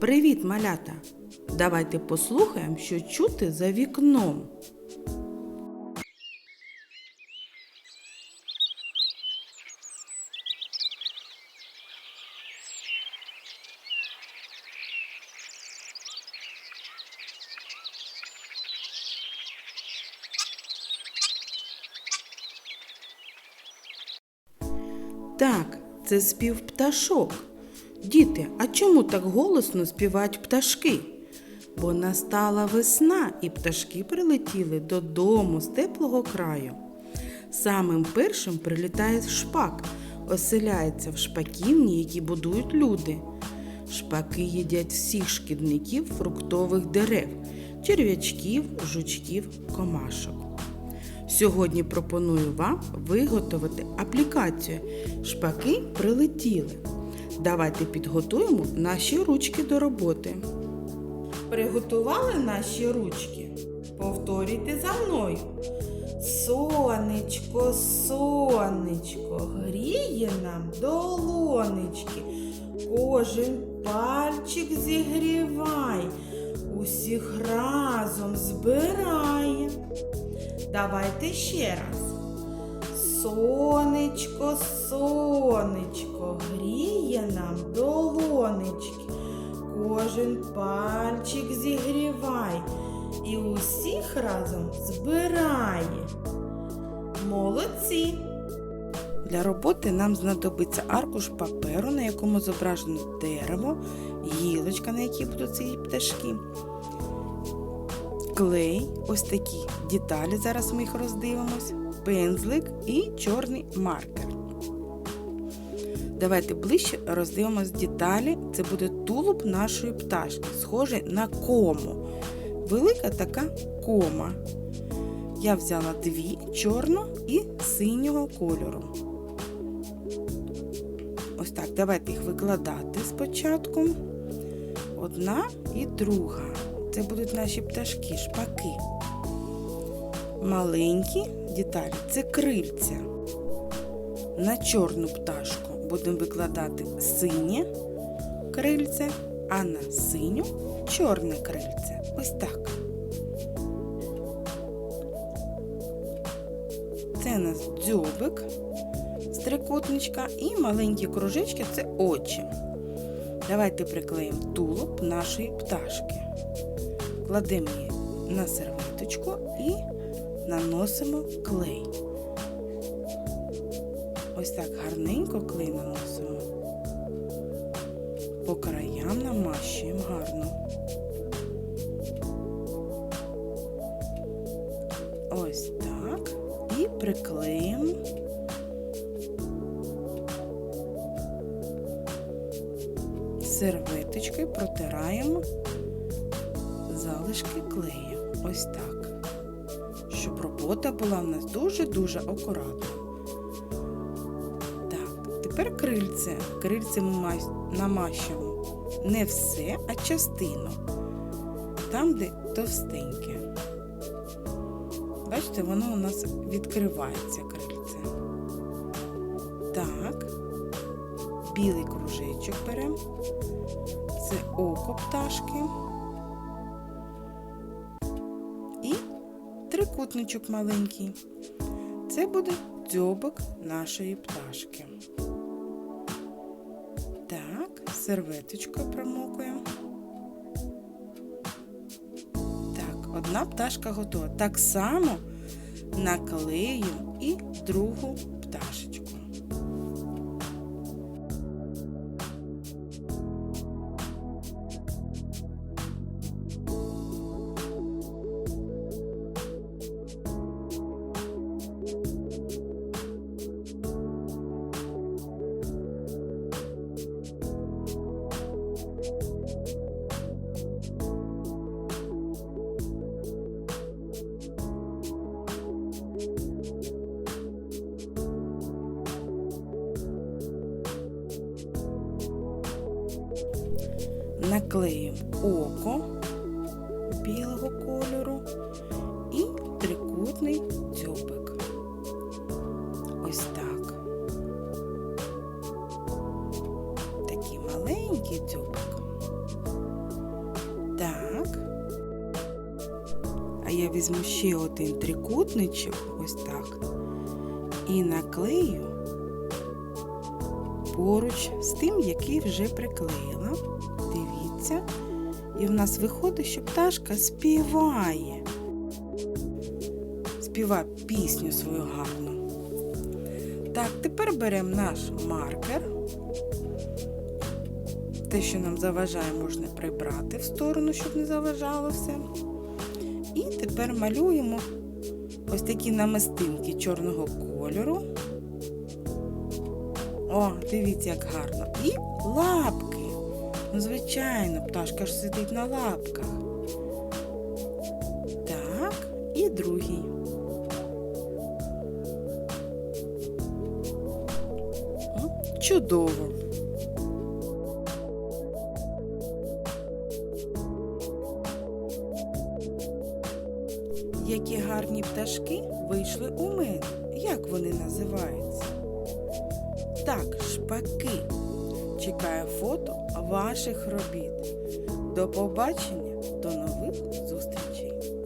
Привіт, малята! Давайте послухаємо, що чути за вікном. Так, це спів пташок. Діти, а чому так голосно співають пташки? Бо настала весна, і пташки прилетіли додому з теплого краю. Самим першим прилітає шпак, оселяється в шпаківні, які будують люди. Шпаки їдять всіх шкідників фруктових дерев, черв'ячків, жучків, комашок. Сьогодні пропоную вам виготовити аплікацію Шпаки прилетіли. Давайте підготуємо наші ручки до роботи. Приготували наші ручки? Повторюйте за мною. Сонечко, сонечко, гріє нам долонечки. Кожен пальчик зігрівай, усіх разом збирає. Давайте ще раз. Сонечко, сонечко, гріє нам долонечки. Кожен пальчик зігрівай і усіх разом збирає. Молодці! Для роботи нам знадобиться аркуш паперу, на якому зображено дерево, гілочка, на якій будуть ці пташки, клей, ось такі деталі, зараз ми їх роздивимось, пензлик і чорний маркер. Давайте ближче роздивимось деталі. Це буде тулуб нашої пташки, схожий на кому. Велика така кома. Я взяла дві чорного і синього кольору. Ось так, давайте їх викладати спочатку. Одна і друга. Це будуть наші пташки, шпаки. Маленькі деталі це крильця. На чорну пташку будемо викладати синє крильце, а на синю чорне крильце. Ось так. Це у нас дзьобик з трикутничка і маленькі кружечки це очі. Давайте приклеїмо тулуб нашої пташки. Кладемо її на серветочку і наносимо клей. Ось так гарненько клей наносимо. По краям намащуємо гарно. Ось так. І приклеїмо. Серветочкою протираємо залишки клею. Ось так. Щоб робота була в нас дуже-дуже акуратна. Так, тепер крильце. Крильце ми намащуємо не все, а частину. Там, де товстеньке. Бачите, воно у нас відкривається крильце. Так, білий кружечок беремо. Це око пташки. Трикутничок маленький. Це буде дзьобок нашої пташки. Так, серветочкою промокуємо. Так, одна пташка готова. Так само наклею і другу пташечку. наклеїв око білого кольору і трикутний дзьобик. Ось так. Такий маленький дзьобик. Так. А я візьму ще один трикутничок, ось так, і наклею поруч з тим, який вже приклеїла. Дивіться. І в нас виходить, що пташка співає. Співає пісню свою гарну. Так, тепер беремо наш маркер. Те, що нам заважає, можна прибрати в сторону, щоб не заважало все. І тепер малюємо ось такі намистинки чорного кольору. О, дивіться, як гарно. І лапки. Ну, звичайно, пташка ж сидить на лапках. Так, і другий. О, чудово. Які гарні пташки вийшли у мене. Як вони називаються? Так, шпаки. Чекаю фото ваших робіт. До побачення, до нових зустрічей!